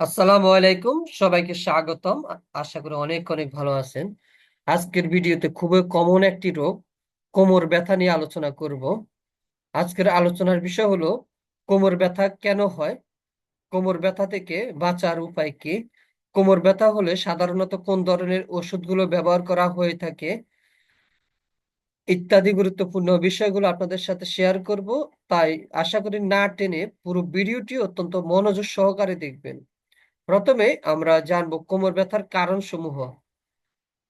আসসালামু আলাইকুম। সবাইকে স্বাগতম। আশা করি অনেক অনেক ভালো আছেন। আজকের ভিডিওতে খুবই কমন একটি রোগ, কোমর ব্যথা নিয়ে আলোচনা করব। আজকের আলোচনার বিষয় হলো, কোমর ব্যথা কেন হয়? কোমর ব্যথা থেকে বাঁচার উপায় কি? কোমর ব্যথা হলে সাধারণত কোন ধরনের ওষুধগুলো ব্যবহার করা হয়ে থাকে? ইত্যাদি গুরুত্বপূর্ণ বিষয়গুলো আপনাদের সাথে শেয়ার করব। তাই আশা করি না টেনে পুরো ভিডিওটি অত্যন্ত মনোযোগ সহকারে দেখবেন। প্রথমে আমরা জানব কোমর ব্যথার কারণ সমূহ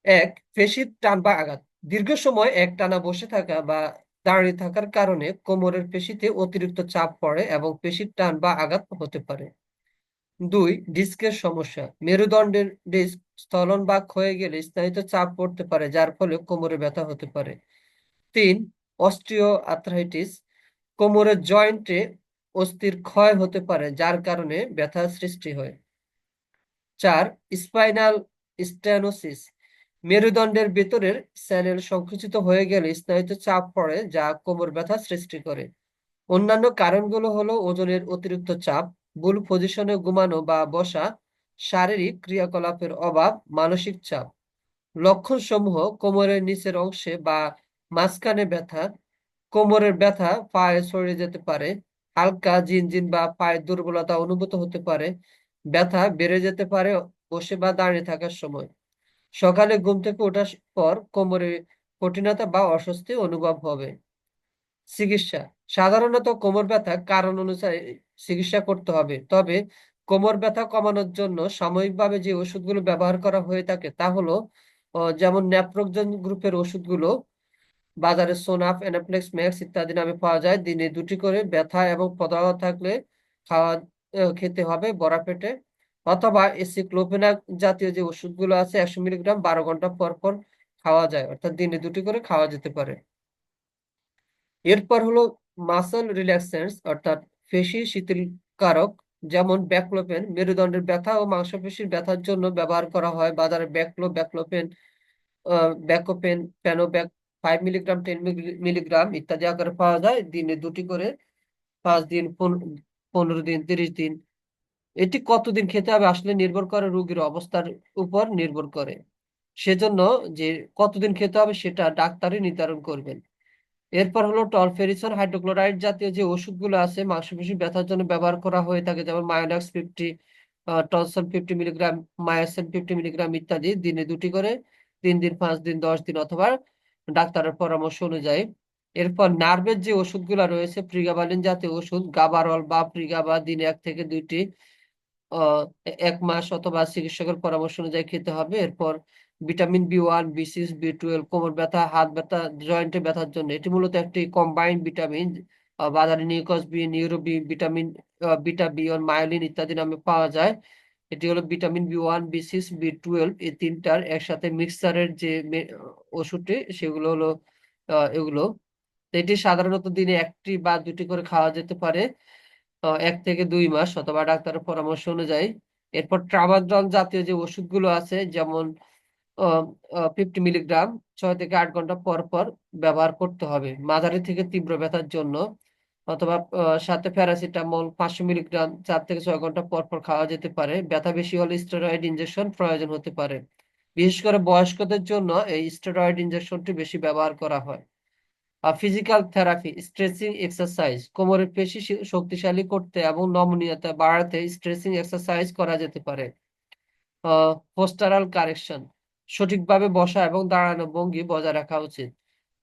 এক, পেশির টান বা আঘাত। দীর্ঘ সময় এক টানা বসে থাকা বা দাঁড়িয়ে থাকার কারণে কোমরের পেশিতে অতিরিক্ত চাপ পড়ে এবং পেশির টান বা আঘাত হতে পারে। দুই, ডিস্কের সমস্যা। মেরুদণ্ডের ডিস্ক স্থলন বা ক্ষয়ে গেলে স্নায়ুতে চাপ পড়তে পারে, যার ফলে কোমরে ব্যথা হতে পারে। তিন অস্ট্রিও আর্থ্রাইটিস কোমরের জয়েন্টে অস্থির ক্ষয় হতে পারে, যার কারণে ব্যথা সৃষ্টি হয়। চার স্পাইনাল স্টেনোসিস মেরুদণ্ডের ভেতরের স্যানেল সংকুচিত হয়ে গেলে স্নায়ুতে চাপ পড়ে, যা কোমর ব্যথা সৃষ্টি করে। অন্যান্য কারণগুলো হলো ওজনের অতিরিক্ত চাপ, ভুল পজিশনে ঘুমানো বা বসা, শারীরিক ক্রিয়াকলাপের অভাব, মানসিক চাপ। লক্ষণ সমূহ কোমরের নিচের অংশে বা মাঝখানে ব্যথা, কোমরের ব্যথা পায়ে সরে যেতে পারে, হালকা জিনজিন বা পায়ের দুর্বলতা অনুভূত হতে পারে ব্যথা বেড়ে যেতে পারে বসে বা দাঁড়িয়ে থাকার সময়। সকালে ঘুম থেকে ওঠার পর কোমরে কঠিনতা বা অস্বস্তি অনুভব হবে। চিকিৎসা। সাধারণত কোমর ব্যথা কারণ অনুসারে চিকিৎসা করতে হবে। তবে কোমর ব্যথা কমানোর জন্য সাময়িকভাবে যে ওষুধগুলো ব্যবহার করা হয়ে থাকে তা হলো যেমন ন্যাপ্রোকজন গ্রুপের ওষুধগুলো, বাজারে সোনাফ এনাপ্লেক্স ম্যাক্স ইত্যাদি নামে পাওয়া যায়। দিনে দুটি করে ব্যথা এবং প্রদাহ থাকলে খাওয়া খেতে হবে বড়া পেটে। অথবা এসিক্লোফেনাক জাতীয় যে ওষুধগুলো আছে একশো মিলিগ্রাম বারো ঘণ্টা পর পর খাওয়া যায়, অর্থাৎ দিনে দুটি করে খাওয়া যেতে পারে। এরপর হলো মাসল রিল্যাক্সেন্টস অর্থাৎ পেশি শিথিলকারক, যেমন ব্যাকলোপেন মেরুদণ্ডের ব্যথা ও মাংসপেশির ব্যথার জন্য ব্যবহার করা হয়। বাজারে ব্যাকলো ব্যাকলোপেন ব্যাকোপেন প্যানোব্যাক ফাইভ মিলিগ্রাম টেন মিলিগ্রাম ইত্যাদি আকারে পাওয়া যায়। দিনে দুটি করে পাঁচ দিন পনেরো দিন, তিরিশ দিন, এটি কতদিন খেতে হবে আসলে নির্ভর করে রোগীর অবস্থার উপর নির্ভর করে। সেজন্য যে কতদিন খেতে হবে সেটা ডাক্তারই নির্ধারণ করবেন। এরপর হলো টলফেরিসন হাইড্রোক্লোরাইড জাতীয় যে ওষুধগুলো আছে, মাংসপেশি ব্যথার জন্য ব্যবহার করা হয়ে থাকে, যেমন মায়োনাক্স ফিফটি টনসন ফিফটি মিলিগ্রাম, মায়াসেন ফিফটি মিলিগ্রাম ইত্যাদি দিনে দুটি করে, তিন দিন, পাঁচ দিন, দশ দিন অথবা ডাক্তারের পরামর্শ অনুযায়ী। এরপর নার্ভের যে ওষুধগুলো রয়েছে, প্রিগাবালিন জাতীয় ওষুধ, গাবারল বা প্রিগাবা দিনে এক থেকে দুইটি এক মাস অথবা চিকিৎসকের পরামর্শ অনুযায়ী খেতে হবে। এরপর vitamin B one, B six, B twelve, কোমর ব্যথা, হাত ব্যথা জয়েন্টে ব্যথার জন্য। এটি মূলত একটি কম্বাইন্ড ভিটামিন বাজারে নিউকস B neuro B vitamin beta B one, myelin ইত্যাদি নামে পাওয়া যায়। এটি হলো vitamin B one, B six, B twelve, এই তিনটার একসাথে মিক্সচারের যে ওষুধটি, সেগুলো হলো এগুলো। এটি সাধারণত দিনে একটি বা দুটি করে খাওয়া যেতে পারে এক থেকে দুই মাস অথবা ডাক্তারের পরামর্শ অনুযায়ী। এরপর ট্রামাডল জাতীয় যে ওষুধগুলো আছে, যেমন ফিফটি মিলিগ্রাম ছয় থেকে আট ঘণ্টা পর পর ব্যবহার করতে হবে। মাঝারি থেকে তীব্র ব্যথার জন্য অথবা সাথে প্যারাসিটামল পাঁচশো মিলিগ্রাম চার থেকে ছয় ঘণ্টা পর পর খাওয়া যেতে পারে। ব্যথা বেশি হলে স্টেরয়েড ইঞ্জেকশন প্রয়োজন হতে পারে। বিশেষ করে বয়স্কদের জন্য এই স্টেরয়েড ইনজেকশনটি বেশি ব্যবহার করা হয়। ফিজিক্যাল থেরাপি স্ট্রেচিং এক্সারসাইজ কোমরের পেশি শক্তিশালী করতে এবং নমনীয়তা বাড়াতে স্ট্রেচিং এক্সারসাইজ করা যেতে পারে। পোস্টারাল কারেকশন সঠিকভাবে বসা এবং দাঁড়ানো ভঙ্গি বজায় রাখা উচিত।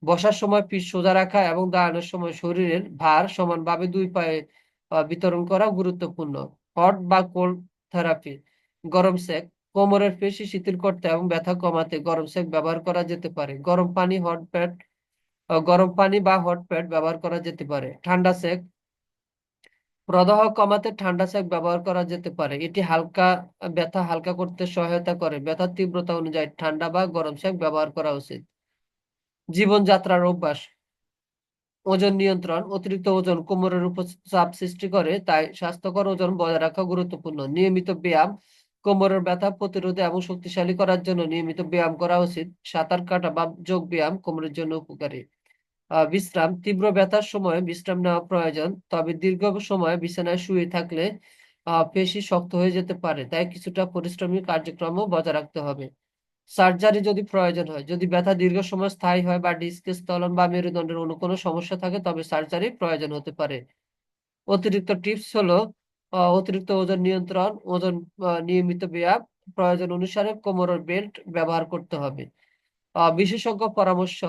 বসার সময় পিঠ সোজা রাখা এবং দাঁড়ানোর সময় শরীরের ভার সমানভাবে দুই পায়ে বিতরণ করা গুরুত্বপূর্ণ। হট বা কোল্ড থেরাপি গরম সেক কোমরের পেশি শিথিল করতে এবং ব্যথা কমাতে গরম সেক ব্যবহার করা যেতে পারে। গরম পানি হট প্যাড গরম পানি বা হট প্যাড ব্যবহার করা যেতে পারে। ঠান্ডা সেক, প্রদাহ কমাতে ঠান্ডা সেক ব্যবহার করা যেতে পারে। এটি হালকা ব্যথা হালকা করতে সহায়তা করে। ব্যথার তীব্রতা অনুযায়ী ঠান্ডা বা গরম সেক ব্যবহার করা উচিত। জীবনযাত্রার অভ্যাস, ওজন নিয়ন্ত্রণ, অতিরিক্ত ওজন, কোমরের উপর চাপ সৃষ্টি করে, তাই স্বাস্থ্যকর ওজন বজায় রাখা গুরুত্বপূর্ণ। নিয়মিত ব্যায়াম, কোমরের ব্যথা প্রতিরোধে এবং শক্তিশালী করার জন্য নিয়মিত ব্যায়াম করা উচিত। সাঁতার কাটা বা যোগ ব্যায়াম কোমরের জন্য উপকারী। বিশ্রাম, তীব্র ব্যথার সময় বিশ্রাম নেওয়া প্রয়োজন, তবে দীর্ঘ সময় বিছানায় শুয়ে থাকলে পেশি শক্ত হয়ে যেতে পারে, তাই কিছুটা পরিশ্রমী কার্যক্রমও বজায় রাখতে হবে। সার্জারি যদি প্রয়োজন হয়, যদি ব্যথা দীর্ঘ সময় স্থায়ী হয় বা ডিস্কের স্থলন বা মেরুদণ্ডের অন্য কোনো সমস্যা থাকে, তবে সার্জারি প্রয়োজন হতে পারে। অতিরিক্ত টিপস হলো অতিরিক্ত ওজন নিয়ন্ত্রণ, ওজন নিয়মিত ব্যায়াম, প্রয়োজন অনুসারে কোমরের বেল্ট ব্যবহার করতে হবে। বিশেষজ্ঞ পরামর্শ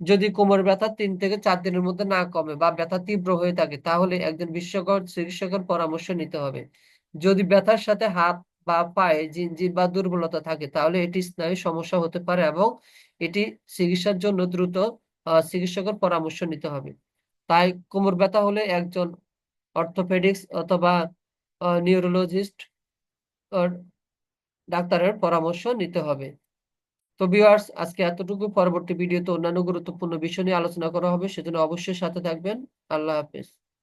যদি কোমর ব্যথা তিন থেকে চার দিনের মধ্যে না কমে বা ব্যথা তীব্র হয়ে থাকে, তাহলে একজন বিশেষজ্ঞ চিকিৎসকের পরামর্শ নিতে হবে। যদি ব্যথার সাথে হাত বা পায়ে জিনজির বা দুর্বলতা থাকে, তাহলে এটি স্নায়ু সমস্যা হতে পারে এবং এটি চিকিৎসার জন্য দ্রুত চিকিৎসকের পরামর্শ নিতে হবে। তাই কোমর ব্যথা হলে একজন অর্থোপেডিক্স অথবা নিউরোলজিস্ট ডাক্তারের পরামর্শ নিতে হবে। তো ভিউয়ার্স আজকে এতটুকু। পরবর্তী ভিডিওতে অন্যান্য গুরুত্বপূর্ণ বিষয় নিয়ে আলোচনা করা হবে, সেজন্য অবশ্যই সাথে থাকবেন। আল্লাহ হাফেজ।